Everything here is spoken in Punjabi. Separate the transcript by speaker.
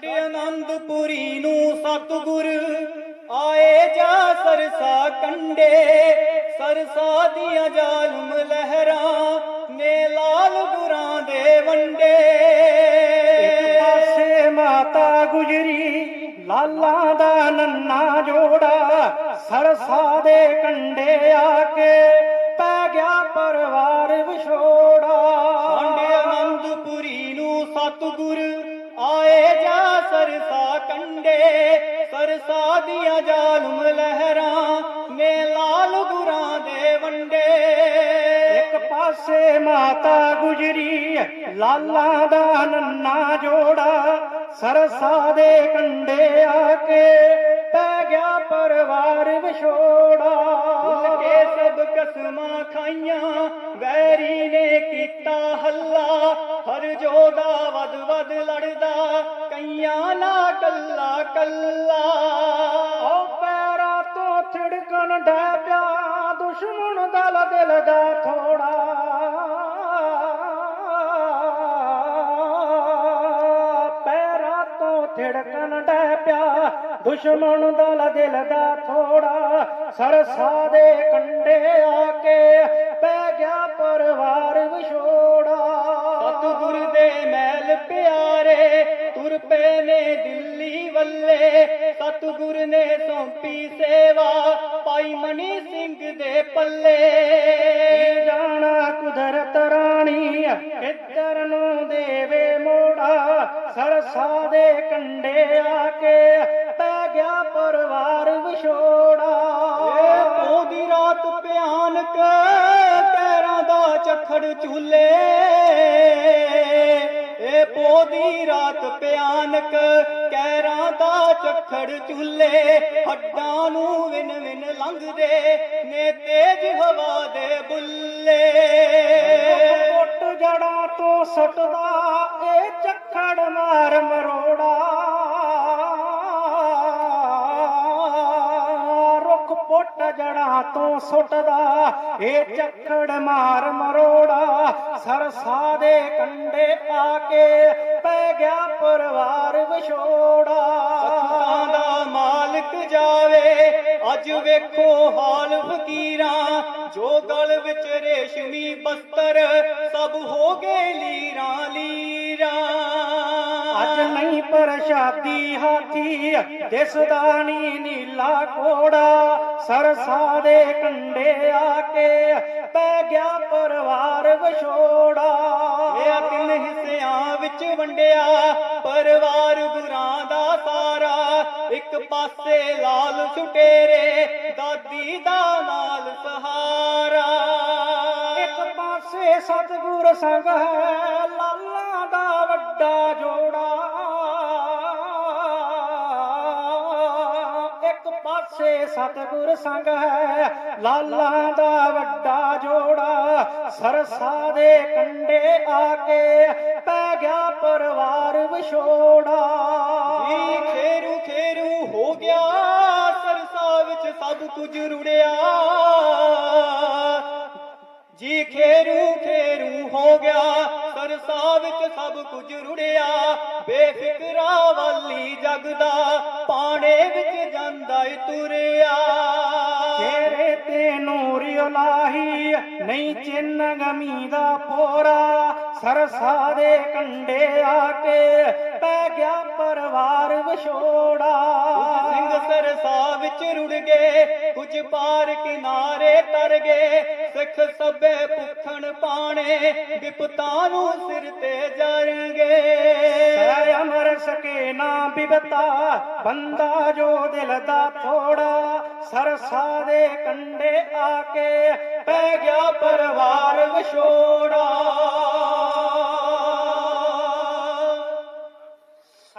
Speaker 1: ਛੱਡ ਆਨੰਦਪੁਰੀ ਨੂੰ ਸਤਿਗੁਰ ਆਏ ਜਾ ਸਰਸਾ ਕੰਡੇ, ਸਰਸਾ ਦੀਆਂ ਜਾਲਮ ਲਹਿਰਾਂ ਨੇ ਲਾਲ ਗੁਰਾਂ ਦੇ ਵੰਡੇ।
Speaker 2: ਇੱਕ ਪਾਸੇ ਮਾਤਾ ਗੁਜਰੀ, ਲਾਲਾਂ ਦਾ ਨੰਨਾ ਜੋੜਾ, ਸਰਸਾ ਦੇ ਕੰਡੇ ਆ ਕੇ ਪੈ ਗਿਆ ਪਰਿਵਾਰ ਵਿਛੋੜਾ।
Speaker 1: ਦੀਆਂ ਜਾਲਮ ਲਹਿਰਾਂ ਨੇ ਲਾਲ ਗੁਰਾਂ ਦੇ ਵੰਡੇ।
Speaker 2: ਇੱਕ ਪਾਸੇ ਮਾਤਾ ਗੁਜਰੀ, ਲਾਲਾ ਦਾ ਨੰਨਾ ਜੋੜਾ, ਸਰਸਾ ਦੇ ਕੰਡੇ ਆ ਕੇ ਪੈ ਗਿਆ ਪਰਿਵਾਰ ਵਿਛੋੜਾ।
Speaker 1: ਭੁੱਲ ਸਭ ਕਸਮਾਂ ਖਾਈਆਂ, ਵੈਰੀ ਨੇ ਕੀਤਾ ਹੱਲਾ। ਹਰ ਜੋਦਾ ਵਦ ਵਦ ਲੜਦਾ, ਕਈਆਂ ਨਾ ਕੱਲਾ ਕੱਲਾ।
Speaker 2: ਡੈ ਪਿਆ ਦੁਸ਼ਮਣ ਦਲ ਦਿਲ ਦਾ ਥੋੜਾ। ਪੈਰਾਂ ਤੋਂ ਥਿੜਕਣ ਡੈ ਪਿਆ ਦੁਸ਼ਮਣ ਦਲ ਦਿਲ ਦਾ ਥੋੜਾ। ਸਰਸਾ ਦੇ ਕੰਡੇ ਆ ਕੇ ਪੈ ਗਿਆ ਪਰਿਵਾਰ ਵਿਛੋੜਾ।
Speaker 1: ਸਤਿਗੁਰ ਦੇ ਮਹਿਲ ਪਿਆਰੇ ਤੁਰ ਪਏ ਨੇ ਦਿੱਲੀ ਵੱਲੇ। ਸਤਿਗੁਰ ਨੇ ਸੌਂਪੀ ਸੇਵਾ ਭਾਈ ਮਨੀ ਸਿੰਘ ਦੇ ਪੱਲੇ।
Speaker 2: ਜਾਣਾ ਕੁਦਰਤ ਰਾਣੀ? ਕਿੱਧਰ ਨੂੰ ਦੇਵੇ ਮੋੜਾ। ਸਰਸਾ ਦੇ ਕੰਡੇ ਆ ਕੇ ਪੈ ਗਿਆ ਪਰਿਵਾਰ ਵਿਛੋੜਾ।
Speaker 1: ਏ ਪੋਹ ਦੀ ਰਾਤ ਭਿਆਨਕ ਕਹਿਰਾਂ ਦਾ ਚੱਖੜ ਝੂਲੇ। ਏ ਰਾਤ ਭਿਆਨਕ ਕਹਿਰਾਂ ਦਾ ਚੱਖੜ ਝੂਲੇ ਹੱਡਾਂ ਨੂੰ ਵਿਨ ਵਿਨ ਲੰਘਦੇ ਨੇ ਤੇਜ ਹਵਾ ਦੇ ਬੁੱਲੇ।
Speaker 2: ਪੁੱਟ ਜੜਾ ਤੋਂ ਸੁੱਟਦਾ ਜੜਾਂ ਤੋਂ ਸੁੱਟਦਾ, ਇਹ ਚੱਖੜ ਮਾਰ ਮਰੋੜਾ ਸਰਸਾ ਦੇ ਕੰਡੇ ਆ ਕੇ ਪੈ ਗਿਆ ਪਰਿਵਾਰ ਵਿਛੋੜਾ।
Speaker 1: ਸਖਤਾਂ ਦਾ ਮਾਲਕ ਜਾਵੇ, ਅੱਜ ਵੇਖੋ ਹਾਲ ਫਕੀਰਾਂ, ਜੋ ਗਲ ਵਿੱਚ ਰੇਸ਼ਮੀ ਬਸਤਰ ਸਭ ਹੋ ਗਏ ਲੀਰਾਂ ਲੀਰਾਂ
Speaker 2: ਨਹੀਂ ਪ੍ਰਸ਼ਾਦੀ ਹਾਥੀ ਦਿਸਦਾ ਨੀ ਨੀਲਾ ਕੋੜਾ ਸਰਸਾ ਦੇ ਕੰਡੇ ਆ ਕੇ ਪੈ ਗਿਆ ਪਰਿਵਾਰ ਵਿਛੋੜਾ।
Speaker 1: ਇਹ ਤਿੰਨ ਹਿੱਸਿਆਂ ਵਿੱਚ ਵੰਡਿਆ ਪਰਿਵਾਰ ਗੁਰਾਂ ਦਾ ਸਾਰਾ। ਇੱਕ ਪਾਸੇ ਲਾਲ ਛੁਟੇਰੇ ਦਾਦੀ ਦਾ ਨਾਲ ਸਹਾਰਾ।
Speaker 2: ਇੱਕ ਪਾਸੇ ਸਤਿਗੁਰ ਸੰਗ ਹੈ ਇੱਕ ਪਾਸੇ ਸਤਿਗੁਰ ਸੰਗ ਹੈ, ਲਾਲਾਂ ਦਾ ਵੱਡਾ ਜੋੜਾ, ਸਰਸਾ ਦੇ ਕੰਡੇ ਆ ਕੇ ਪੈ ਗਿਆ ਪਰਿਵਾਰ ਵਿਛੋੜਾ।
Speaker 1: ਜੀ ਖੇਰੂ ਖੇਰੂ ਹੋ ਗਿਆ, ਸਰਸਾ ਵਿੱਚ ਸਭ ਕੁਝ ਰੁੜਿਆ। ਜੀ ਖੇਰੂ ਖੇਰੂ ਹੋ ਗਿਆ, ਸਰਸਾ ਵਿੱਚ ਸਭ ਕੁਝ ਰੁੜਿਆ। ਬੇਫਿਕਰਾ ਵਾਲੀ ਜਗਦਾ ਪਾਣੇ ਵਿੱਚ ਜਾਂਦਾ ਈ ਤੁਰਿਆ।
Speaker 2: ਚਿਹਰੇ ਤੇ ਨੂਰ ਉਲਾਹੀ ਨਹੀਂ ਚਿੰਨ ਗਮੀ ਦਾ ਪੋਰਾ। ਸਰਸਾ ਦੇ ਕੰਡੇ ਆ ਕੇ ਪੈ ਗਿਆ ਪਰਿਵਾਰ ਵਿਛੋੜਾ।
Speaker 1: ਕੁਝ ਸਿੰਘ ਸਰਸਾ ਵਿੱਚ ਰੁੜ ਗਏ ਕੁਝ ਪਾਰ ਕਿਨਾਰੇ ਤਰ ਗਏ। ਸਿੱਖ ਸਭੇ ਭੁੱਖਣ ਪਾਣੇ ਵਿਪਤਾ ਨੂੰ ਸਿਰ ਤੇ ਜਰਗੇ
Speaker 2: ਨਾ ਬਿਬਤਾ, ਬੰਦਾ ਜੋ ਦਿਲ ਦਾ ਥੋੜਾ, ਸਰਸਾ ਦੇ ਕੰਡੇ ਆ ਕੇ ਪੈ ਗਿਆ ਪਰਿਵਾਰ ਵਿਛੋੜਾ।